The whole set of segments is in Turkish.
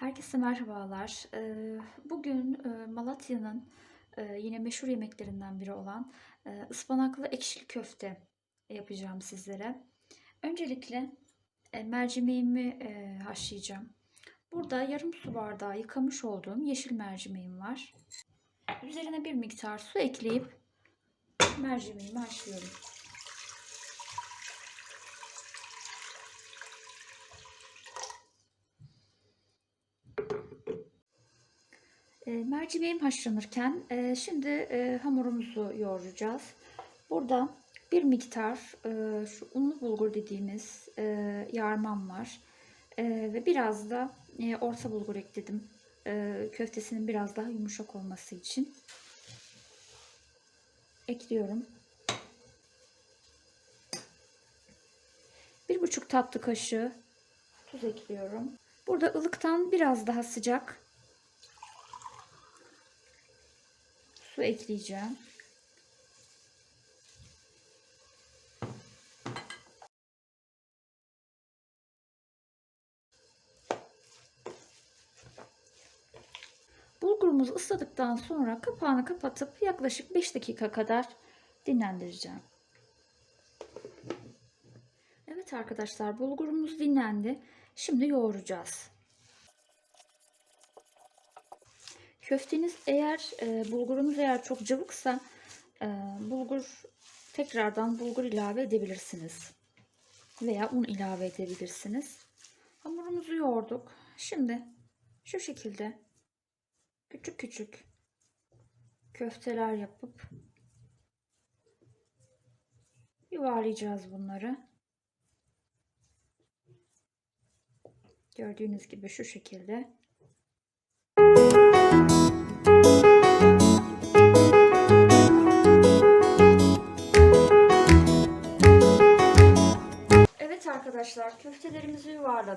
Herkese merhabalar. Eee, Bugün eee, Malatya'nın eee, yine meşhur yemeklerinden biri olan eee, ıspanaklı ekşili köfte yapacağım sizlere. Öncelikle e, mercimeğimi haşlayacağım. Burada yarım su bardağı yıkamış olduğum yeşil mercimeğim var. Üzerine bir miktar su ekleyip mercimeğimi haşlıyorum. Mercimeğim haşlanırken e, şimdi e, hamurumuzu yoğuracağız. Burada bir miktar e, şu unlu bulgur dediğimiz yarmam var. Ve biraz da orta bulgur ekledim. Köftesinin biraz daha yumuşak olması için. Ekliyorum. Bir buçuk tatlı kaşığı tuz ekliyorum. Burada ılıktan biraz daha sıcak su ekleyeceğim. Bulgurumuzu ısladıktan sonra kapağını kapatıp yaklaşık 5 dakika kadar dinlendireceğim. Evet arkadaşlar bulgurumuz dinlendi. Şimdi yoğuracağız. Köfteniz eğer e, bulgurunuz eğer çok cıvıksa e, bulgur tekrardan bulgur ilave edebilirsiniz. Veya un ilave edebilirsiniz. Hamurumuzu yoğurduk. Şimdi şu şekilde küçük küçük köfteler yapıp yuvarlayacağız bunları. Gördüğünüz gibi şu şekilde.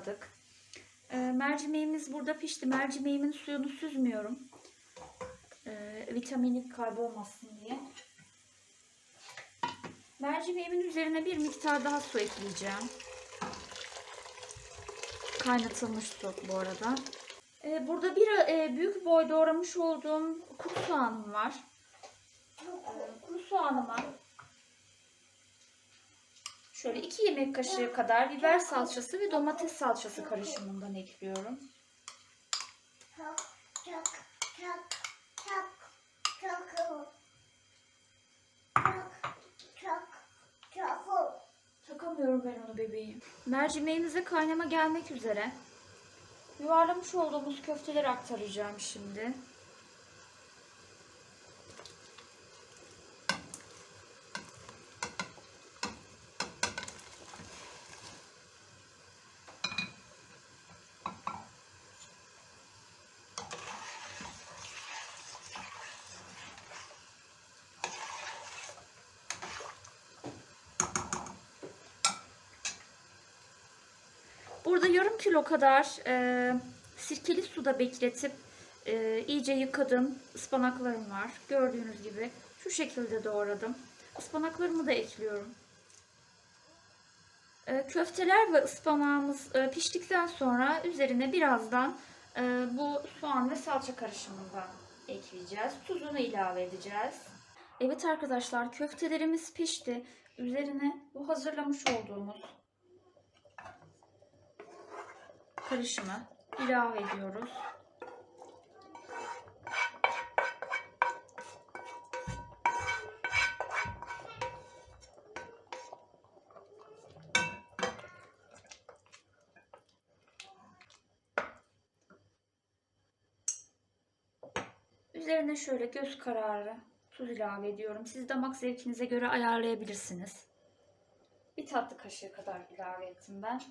Yuvarladık. Ee, mercimeğimiz burada pişti. Mercimeğimin suyunu süzmüyorum. Ee, vitamini kaybolmasın diye. Mercimeğimin üzerine bir miktar daha su ekleyeceğim. Kaynatılmış su bu arada. Ee, burada bir e, büyük boy doğramış olduğum kuru soğanım var. Ee, kuru soğanıma şöyle 2 yemek kaşığı kadar biber salçası ve domates salçası karışımından ekliyorum. Takamıyorum ben onu bebeğim. Mercimeğimize kaynama gelmek üzere. Yuvarlamış olduğumuz köfteleri aktaracağım şimdi. Burada yarım kilo kadar e, sirkeli suda bekletip e, iyice yıkadım. Ispanaklarım var. Gördüğünüz gibi şu şekilde doğradım. Ispanaklarımı da ekliyorum. E, köfteler ve ıspanağımız e, piştikten sonra üzerine birazdan e, bu soğan ve salça karışımından ekleyeceğiz. Tuzunu ilave edeceğiz. Evet arkadaşlar köftelerimiz pişti. Üzerine bu hazırlamış olduğumuz karışımı ilave ediyoruz. Üzerine şöyle göz kararı tuz ilave ediyorum. Siz damak zevkinize göre ayarlayabilirsiniz. Bir tatlı kaşığı kadar ilave ettim ben.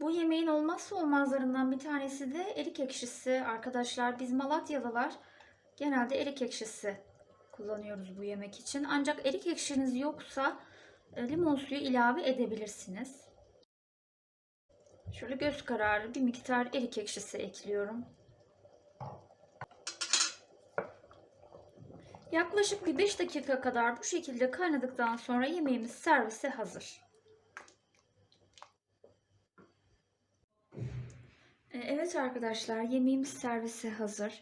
Bu yemeğin olmazsa olmazlarından bir tanesi de erik ekşisi. Arkadaşlar biz Malatyalılar genelde erik ekşisi kullanıyoruz bu yemek için. Ancak erik ekşiniz yoksa e, limon suyu ilave edebilirsiniz. Şöyle göz kararı bir miktar erik ekşisi ekliyorum. Yaklaşık bir 5 dakika kadar bu şekilde kaynadıktan sonra yemeğimiz servise hazır. Evet arkadaşlar yemeğimiz servise hazır.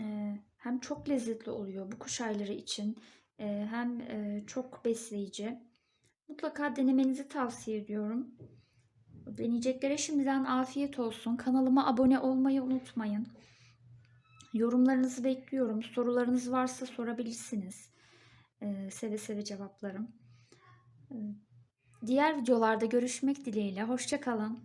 Ee, hem çok lezzetli oluyor bu kış ayları için ee, hem e, çok besleyici. Mutlaka denemenizi tavsiye ediyorum. Deneyeceklere şimdiden afiyet olsun. Kanalıma abone olmayı unutmayın. Yorumlarınızı bekliyorum. Sorularınız varsa sorabilirsiniz. Seve seve cevaplarım. Diğer videolarda görüşmek dileğiyle. Hoşça kalın.